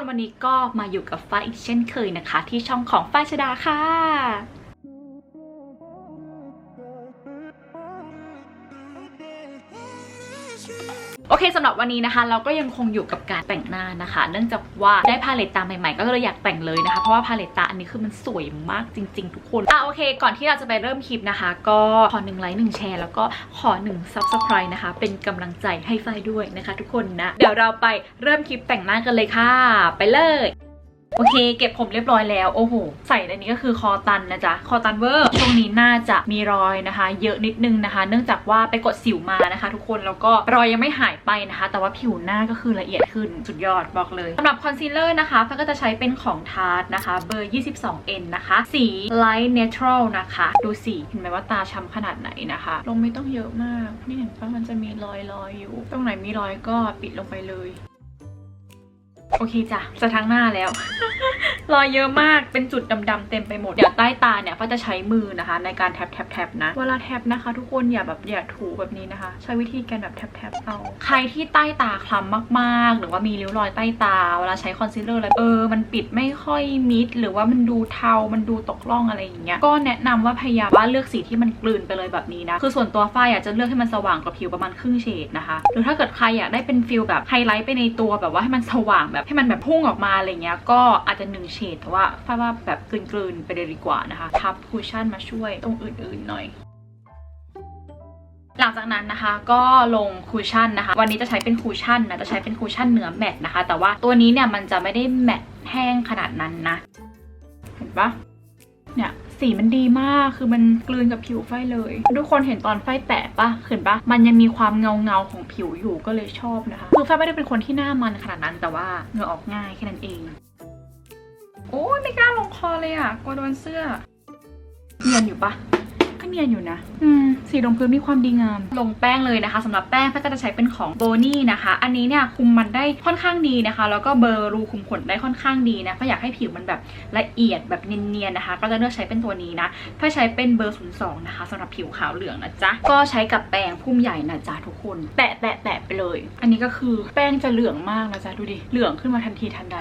คนวันนี้ก็มาอยู่กับฝ้ายอีกเช่นเคยนะคะ ที่ช่องของฝ้ายชดาค่ะ เคสำหรับวันนี้นะคะ เราก็ยังคงอยู่กับการแต่งหน้านะคะ เนื่องจากว่าได้พาเลตตาใหม่ๆ ก็เลยอยากแต่งเลยนะคะ เพราะว่าพาเลตตาอันนี้คือมันสวยมากจริง ๆ ทุกคนอะโอเค ก่อนที่เราจะไปเริ่มคลิปนะคะ ก็ขอหนึ่งไลค์หนึ่งแชร์แล้วก็ขอหนึ่งซับสไครต์นะคะ เป็นกำลังใจให้ไฟด้วยนะคะ ทุกคนนะเดี๋ยวเราไปเริ่มคลิปแต่งหน้ากันเลยค่ะ ไปเลย โอเค เก็บผมเรียบร้อยแล้ว โอ้โห ใส่ในนี้ก็คือคอตันนะจ๊ะ คอตันเวอร์ ช่วงนี้น่าจะมีรอยนะคะ เยอะนิดนึงนะคะ เนื่องจากว่าไปกดสิวมานะคะ ทุกคน แล้วก็รอยยังไม่หายไปนะคะ แต่ว่าผิวหน้าก็คือละเอียดขึ้น สุดยอดบอกเลยสำหรับคอนซีลเลอร์นะคะฟ้าก็จะใช้เป็นของทาร์ตนะคะ เบอร์ 22N นะคะ สี Light Natural นะคะ ดูสี เห็นไหมว่าตาช้ำขนาดไหนนะคะ ลงไม่ต้องเยอะมาก นี่เห็นปะมันจะมีรอยรอยอยู่ ตรงไหนมีรอยก็ปิดลงไปเลย โอเคจ้ะจะทั้งหน้าแล้ว รอยเยอะมากเป็นจุดดำๆเต็มไปหมด เดี๋ยวใต้ตาเนี่ยก็จะใช้มือนะคะ ในการแท็บแท็บแท็บนะ เวลาแท็บนะคะ ทุกคนอย่าแบบอย่าถูแบบนี้นะคะ ใช้วิธีการแบบแท็บแท็บเอา ใครที่ใต้ตาคล้ำมากๆ หรือว่ามีริ้วรอยใต้ตา เวลาใช้คอนซีลเลอร์แล้วเออ มันปิดไม่ค่อยมิด หรือว่ามันดูเทา มันดูตกล่องอะไรอย่างเงี้ย ก็แนะนำว่าพยายามว่าเลือกสีที่มันกลืนไปเลยแบบนี้นะ คือส่วนตัวฝ้ายอยากจะเลือกให้มันสว่างกว่าผิวประมาณครึ่งเฉดนะคะ หรือถ้าเกิดใครอยากได้เป็นฟิลแบบไฮไลท์ไปในตัวแบบว่าให้มันสว่างแบบให้มันแบบพุ่งออกมาอะไรเงี้ยก็อาจจะหนึ่งเฉดแต่ว่าฝ้าว่าแบบกลืนๆไปเลยดีกว่านะคะทับคูชั่นมาช่วยตรงอื่นๆหน่อยหลังจากนั้นนะคะก็ลงคูชั่นนะคะ วันนี้จะใช้เป็นคูชั่นนะจะใช้เป็นคูชั่นเนื้อแมตนะคะ แต่ว่าตัวนี้เนี่ยมันจะไม่ได้แมตแห้งขนาดนั้นนะ เห็นปะเนี่ย สีมันดีมาก คือมันกลืนกับผิวไฟเลย ทุกคนเห็นตอนไฟแตะปะเห็นปะมันยังมีความเงาเงาของผิวอยู่ก็เลยชอบนะคะ คือไฟไม่ได้เป็นคนที่หน้ามันขนาดนั้น แต่ว่าเหงื่อออกง่ายแค่นั้นเอง โอ้ยไม่กล้าลงคอเลยอะกลัวโดนเสื้อเนียนอยู่ปะ ก็เนียนอยู่นะ อืม สีลงพื้นมีความดีงาม ลงแป้งเลยนะคะสำหรับแป้งแป้งก็จะใช้เป็นของโบนี่นะคะ อันนี้เนี่ยคุมมันได้ค่อนข้างดีนะคะ แล้วก็เบลอร์รูคุมขนได้ค่อนข้างดีนะก็อยากให้ผิวมันแบบละเอียดแบบเนียนๆนะคะ ก็จะเลือกใช้เป็นตัวนี้นะเพื่อใช้เป็นเบอร์ 02 นะคะสำหรับผิวขาวเหลืองนะจ๊ะ ก็ใช้กับแป้งพุ่มใหญ่นะจ๊ะทุกคนแตะแตะแตะไปเลย อันนี้ก็คือแป้งจะเหลืองมากนะจ๊ะดูดิ เหลืองขึ้นมาทันทีทันใด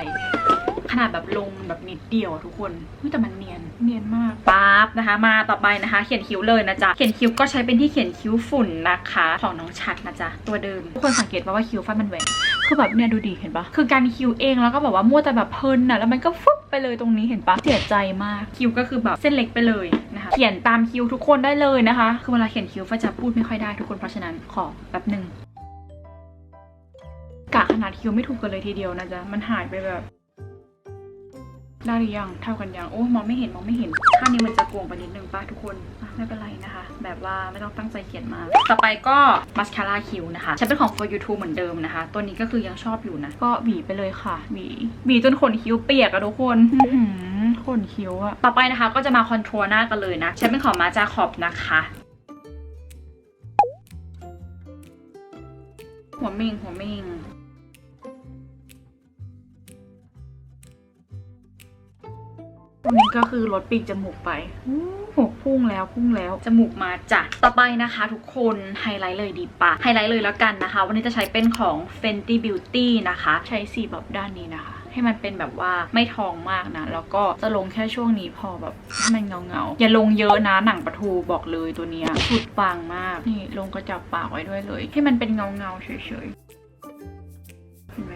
ขนาดแบบลงแบบนิดเดียวทุกคนเฮ้ยแต่มันเนียนเนียนมากปั๊บนะคะ มาต่อไปนะคะ เขียนคิ้วเลยนะจ๊ะเขียนคิ้วก็ใช้เป็นที่เขียนคิ้วฝุ่นนะคะของน้องชัดนะจ๊ะตัวเดิมทุกคนสังเกตว่าว่าคิ้วฟันมันแหว่งคือแบบเนี่ยดูดีเห็นปะคือการคิ้วเองแล้วก็แบบว่ามั่วแต่แบบเพลินน่ะแล้วมันก็ฟึบไปเลยตรงนี้เห็นปะเสียใจมากคิ้วก็คือแบบเส้นเล็กไปเลยนะคะ เขียนตามคิ้วทุกคนได้เลยนะคะ คือเวลาเขียนคิ้วฟ้าจะพูดไม่ค่อยได้ทุกคนเพราะฉะนั้นขอแป๊บหนึ่งกะขนาดคิ้วไม่ถูกกันเลยทีเดียวนะจ๊ะมันหายไปแบบ ได้หรือยังเท่ากันยังโอ้มองไม่เห็นมองไม่เห็นข้างนี้มันจะโกงไปนิดนึงป้าทุกคนอะไม่เป็นไรนะคะ แบบว่าไม่ต้องตั้งใจเขียนมากต่อไปก็มาสคาร่าคิ้วนะคะใช้เป็นของ for you too เหมือนเดิมนะคะ ตัวนี้ก็คือยังชอบอยู่นะ ก็หวีไปเลยค่ะหวีหวีจนขนคิ้วเปียกอะทุกคนอื้อหือขนคิ้วอะต่อไปนะคะ ก็จะมาคอนโทรลหน้ากันเลยนะใช้เป็นของมาจาขอบนะคะหัวมิงหัวมิง นี้ก็คือลดปีกจมูกไปหูพุ่งแล้วพุ่งแล้วจมูกมาจ้ะต่อไปนะคะทุกคนไฮไลท์เลยดีปะไฮไลท์เลยแล้วกันนะคะ วันนี้จะใช้เป็นของ Fenty Beauty นะคะ ใช้สีแบบด้านนี้นะคะให้มันเป็นแบบว่าไม่ทองมากนะ แล้วก็จะลงแค่ช่วงนี้พอแบบให้มันเงาเงาๆอย่าลงเยอะนะหนังปลาทูบอกเลยตัวเนี้ยสุดปังมากนี่ลงกระจับปากไว้ด้วยเลย ให้มันเป็นเงาเงาๆเฉยๆเห็นไหม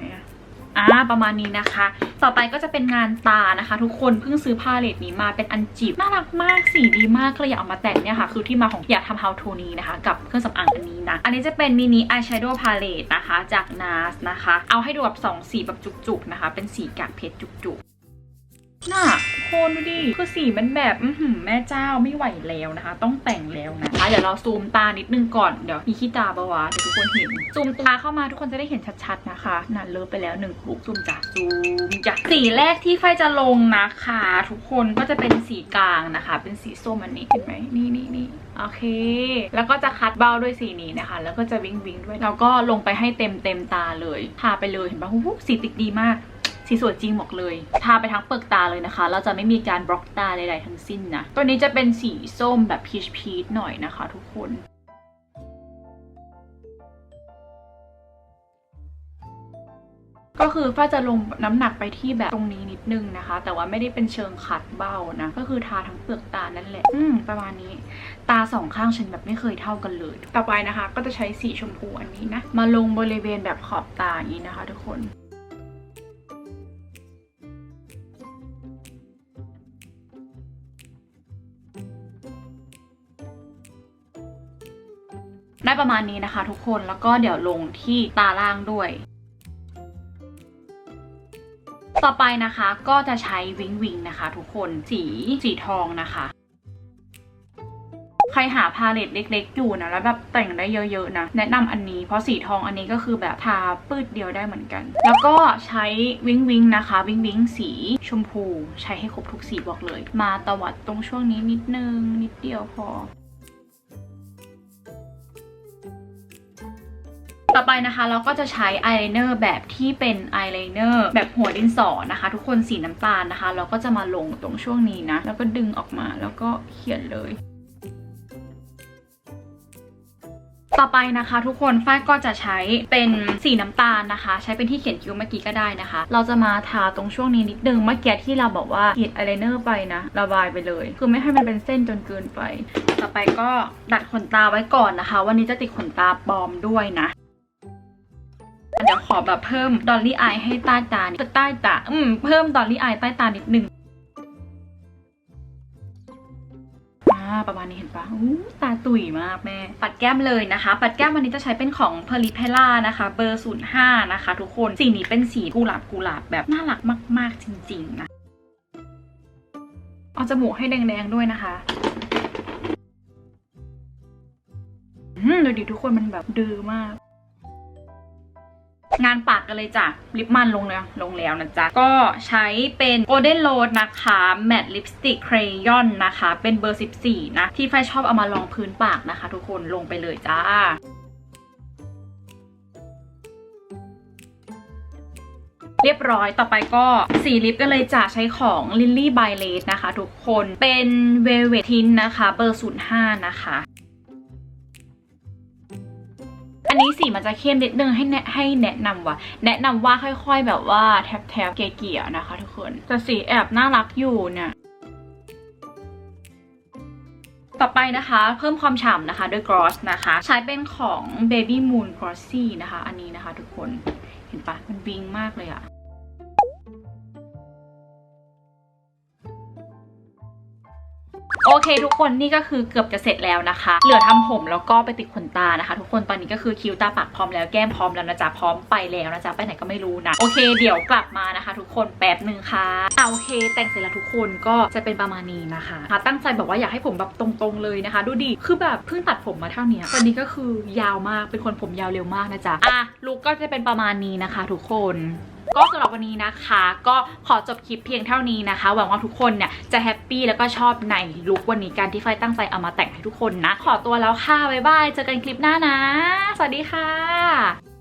อ่าประมาณนี้นะคะ ต่อไปก็จะเป็นงานตานะคะ ทุกคนเพิ่งซื้อพาเลตนี้มาเป็นอันจิบน่ารักมากสีดีมากก็เลยอยากเอามาแต่งเนี่ยค่ะ คือที่มาของอยากทำ how to นี้นะคะ กับเครื่องสำอางอันนี้นะอันนี้จะเป็นมินิอายแชโดว์พาเลตนะคะ จาก NARS นะคะ เอาให้ดูแบบสองสีแบบจุกๆนะคะ เป็นสีกากเพชรจุกๆ น่ะทุกคนดูดิ คือสีมันแบบอื้อหือแม่เจ้าไม่ไหวแล้วนะคะ ต้องแต่งแล้วนะคะเดี๋ยวเราซูมตานิดนึงก่อน เดี๋ยวมีขี้ตาปะวะเดี๋ยวทุกคนเห็น ซูมตาเข้ามาทุกคนจะได้เห็นชัดๆนะคะน่ะเลิฟไปแล้วหนึ่งกลุ่มซูมจ้ะซูมจ้ะสีแรกที่ไฟจะลงนะคะ ทุกคนก็จะเป็นสีกลางนะคะ เป็นสีส้มอันนี้เห็นไหมนี่นี่นี่โอเค แล้วก็จะคัดเบ้าด้วยสีนี้นะคะ แล้วก็จะวิงวิงด้วย แล้วก็ลงไปให้เต็มเต็มตาเลย ทาไปเลยเห็นปะหูสีติดดีมาก สีสวยจริงบอกเลย ทาไปทั้งเปลือกตาเลยนะคะ เราจะไม่มีการบล็อกตาใดๆทั้งสิ้นนะ ตัวนี้จะเป็นสีส้มแบบพีชพีชหน่อยนะคะทุกคนก็คือฝ้าจะลงน้ำหนักไปที่แบบตรงนี้นิดนึงนะคะ แต่ว่าไม่ได้เป็นเชิงขัดเบ้านะ ก็คือทาทั้งเปลือกตานั่นแหละ อืมประมาณนี้ ตาสองข้างฉันแบบไม่เคยเท่ากันเลย ต่อไปนะคะ ก็จะใช้สีชมพูอันนี้นะ มาลงบริเวณแบบขอบตาอย่างนี้นะคะ ทุกคน ได้ประมาณนี้นะคะ ทุกคนแล้วก็เดี๋ยวลงที่ตาล่างด้วย ต่อไปนะคะก็จะใช้วิงวิงนะคะ ทุกคนสีสีทองนะคะใครหาพาเลตเล็ก ๆ อยู่นะแล้วแบบแต่งได้เยอะๆนะแนะนำอันนี้เพราะสีทองอันนี้ก็คือแบบทาปืดเดียวได้เหมือนกัน แล้วก็ใช้วิงวิงนะคะ วิงวิงสีชมพู ใช้ให้ครบทุกสีบอกเลย มาตวัดตรงช่วงนี้นิดนึงนิดเดียวพอ ต่อไปนะคะเราก็จะใช้อายไลเนอร์แบบที่เป็นอายไลเนอร์แบบหัวดินสอนะคะ ทุกคนสีน้ำตาลนะคะ เราก็จะมาลงตรงช่วงนี้นะ แล้วก็ดึงออกมาแล้วก็เขียนเลยต่อไปนะคะทุกคนฝ้ายก็จะใช้เป็นสีน้ำตาลนะคะ ใช้เป็นที่เขียนคิ้วเมื่อกี้ก็ได้นะคะ เราจะมาทาตรงช่วงนี้นิดนึงเมื่อกี้ที่เราบอกว่าเขียนอายไลเนอร์ไปนะระบายไปเลย คือไม่ให้มันเป็นเส้นจนเกินไป ต่อไปก็ดัดขนตาไว้ก่อนนะคะ วันนี้จะติดขนตาปลอมด้วยนะ เดี๋ยวขอแบบเพิ่มดอลลี่อายให้ใต้ตาใต้ตาอืมเพิ่มดอลลี่อายใต้ตานิดนึงอ่าประมาณนี้เห็นปะอู้ตาตุ๋ยมากแม่ ปัดแก้มเลยนะคะ ปัดแก้มวันนี้จะใช้เป็นของ p e r l i p e l l a นะคะ เบอร์ 05 นะคะ ทุกคน สีนี้เป็นสีกุหลาบกุหลาบแบบน่ารักมาก ๆ จริง ๆ นะ เอาจมูกให้แดง ๆ ด้วยนะคะอืมดูดิทุกคนมันแบบดื้อมาก งานปากกันเลยจ้ะลิปมันลงแล้วลงแล้วนะจ๊ะ ก็ใช้เป็น Golden Rose นะคะ Matte Lipstick Crayon นะคะ เป็นเบอร์ 14 นะ ที่ไฟชอบเอามาลองพื้นปากนะคะ ทุกคนลงไปเลยจ้าเรียบร้อย ต่อไปก็สีลิปกันเลยจะใช้ของ Lily by Lace นะคะ ทุกคน เป็น Velvet Tint นะคะ เบอร์ 05 นะคะ สีมันจะเข้มนิดนึงให้แนะให้แนะนำว่า แนะนำว่าค่อย ๆ แบบว่าแทบแทบๆเกี่ยๆนะคะ ทุกคนแต่สีแอบน่ารักอยู่เนี่ยต่อไปนะคะเพิ่มความฉ่ำนะคะด้วยกรอสนะคะ ใช้เป็นของ baby moon glossy นะคะ อันนี้นะคะทุกคนเห็นปะมันวิงมากเลยอะ โอเค ทุกคนนี่ก็คือเกือบจะเสร็จแล้วนะคะ เหลือทำผมแล้วก็ไปติดขนตานะคะ ทุกคนตอนนี้ก็คือคิ้วตาปากพร้อมแล้วแก้มพร้อมแล้วนะจ๊ะพร้อมไปแล้วนะจ๊ะไปไหนก็ไม่รู้นะโอเค เดี๋ยวกลับมานะคะ ทุกคนแป๊บหนึ่งค่ะเอะโอเค แต่งเสร็จแล้วทุกคนก็จะเป็นประมาณนี้นะคะอะตั้งใจแบบว่าอยากให้ผมแบบตรงๆเลยนะคะ ดูดิคือแบบเพิ่งตัดผมมาเท่านี้ตอนนี้ก็คือยาวมากเป็นคนผมยาวเร็วมากนะจ๊ะอะลุกก็จะเป็นประมาณนี้นะคะ ทุกคน ก็สำหรับวันนี้นะคะ ก็ขอจบคลิปเพียงเท่านี้นะคะ หวังว่าทุกคนเนี่ยจะแฮปปี้แล้วก็ชอบในลุควันนี้การที่ไฟตั้งใจเอามาแต่งให้ทุกคนนะ ขอตัวแล้วค่ะบ๊ายบายเจอกันคลิปหน้านะ สวัสดีค่ะ